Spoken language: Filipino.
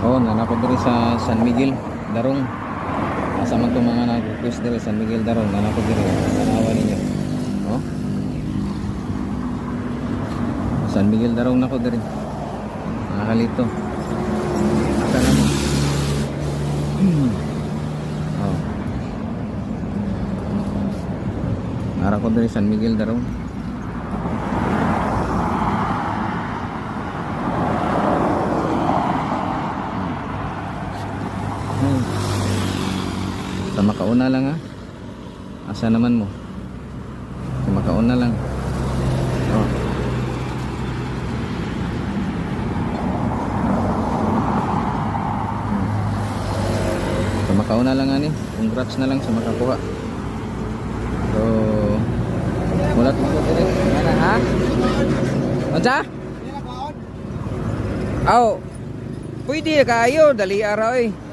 Oh, nanako diri sa San Miguel, Darong. Asa man tong mga nag-request diri San Miguel Darong, nanako diri. Tanawa ninyo. Oh. San Miguel Darong nako diri. Nakakalito. Asa na mo? oh. Nara ko diri San Miguel Darong. Sa makauna lang ha. Asa naman mo? Sa makauna lang. Oh. Sa makauna lang ani. Congrats na lang sa makakuha. So, mulat mo ko dire. Ana ha? Unsa? Aw. Pwede kayo dali araw eh.